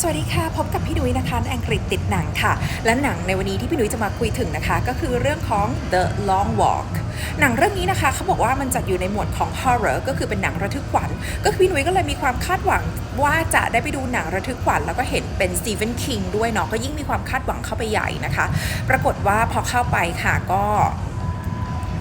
สวัสดีค่ะ พบกับพี่นุ้ยนะคะอังกฤษติดหนังค่ะ และหนังในวันนี้ที่พี่นุ้ยจะมาคุยถึงนะคะ ก็คือเรื่องของ The Long Walk หนังเรื่องนี้นะคะเขาบอกว่ามันจัดอยู่ในหมวดของ horror ก็คือเป็นหนังระทึกขวัญ ก็คือพี่นุ้ยก็เลยมีความคาดหวังว่าจะได้ไปดูหนังระทึกขวัญแล้วก็เห็นเป็น Stephen King ด้วยเนาะก็ยิ่งมีความคาดหวังเข้าไปใหญ่นะคะ ปรากฏว่าพอเข้าไปค่ะก็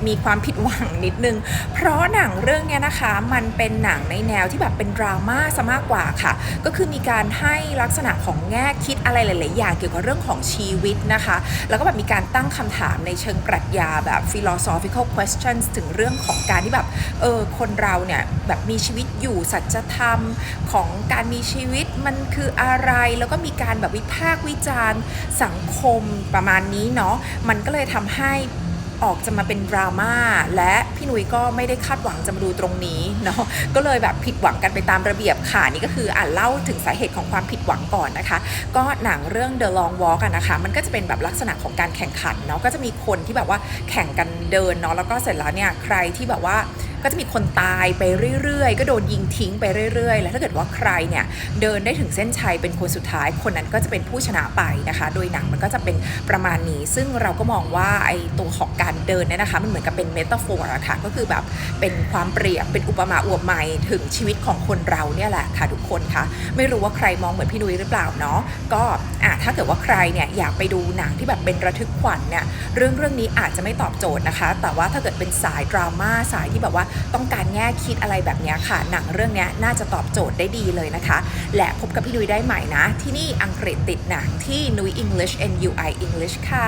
มีความผิดหวังนิดนึง เพราะหนังเรื่องเนี้ยนะคะมันเป็นหนังในแนวที่แบบเป็นดราม่าซะมากกว่าค่ะ ก็คือมีการให้ลักษณะของแง่คิดอะไรหลาย ๆ อย่างเกี่ยวกับเรื่องของชีวิตนะคะ แล้วก็แบบมีการตั้งคำถามในเชิงปรัชญาแบบ philosophical questions ถึงเรื่องของการที่แบบเออคนเราเนี่ยแบบมีชีวิตอยู่สัจธรรมของการมีชีวิตมันคืออะไรแล้วก็มีการแบบวิพากษ์วิจารณ์สังคมประมาณนี้เนาะมันก็เลยทำให้ ออกจะมาเป็นดราม่าและพี่นุ้ยก็ไม่ได้คาดหวังจะมาดูตรงนี้เนาะก็เลยแบบผิดหวังกันไปตามระเบียบค่ะนี่ก็คืออ่านเล่าถึงสาเหตุของความผิดหวังก่อนนะคะ ก็หนังเรื่อง The Long Walk นะคะ มันก็จะเป็นแบบลักษณะของการแข่งขันเนาะก็จะมีคนที่แบบว่าแข่งกันเดินเนาะแล้วก็เสร็จแล้วเนี่ยใครที่แบบว่า ก็จะมีคนตายไปเรื่อยๆ ก็โดนยิงทิ้งไปเรื่อยๆ แล้วถ้าเกิดว่าใครเนี่ยเดินได้ถึงเส้นชัยเป็นคนสุดท้าย คนนั้นก็จะเป็นผู้ชนะไปนะคะ โดยหนังมันก็จะเป็นประมาณนี้ ซึ่งเราก็มองว่าไอ้ตัวของการเดินเนี่ยนะคะ มันเหมือนกับเป็นเมตาฟอร์อะค่ะก็คือแบบเป็นความเปรียบเป็นอุปมาอวบไมยถึงชีวิตของคนเราเนี่ยแหละค่ะทุกคนคะไม่รู้ว่าใครมองเหมือนพี่นุ้ยหรือเปล่าเนาะก็อะถ้าเกิดว่าใครเนี่ยอยากไปดูหนังที่แบบเป็นระทึกขวัญเนี่ยเรื่องเรื่องนี้อาจจะไม่ตอบโจทย์นะคะ แต่ว่าถ้าเกิดเป็นสายดราม่าสายที่แบบว่าต้องการแง่คิดอะไรแบบนี้ค่ะ หนังเรื่องนี้น่าจะตอบโจทย์ได้ดีเลยนะคะ และพบกับพี่นุ้ยได้ใหม่นะ ที่นี่อังกฤษติดหนังที่นุ้ย English NUI English ค่ะ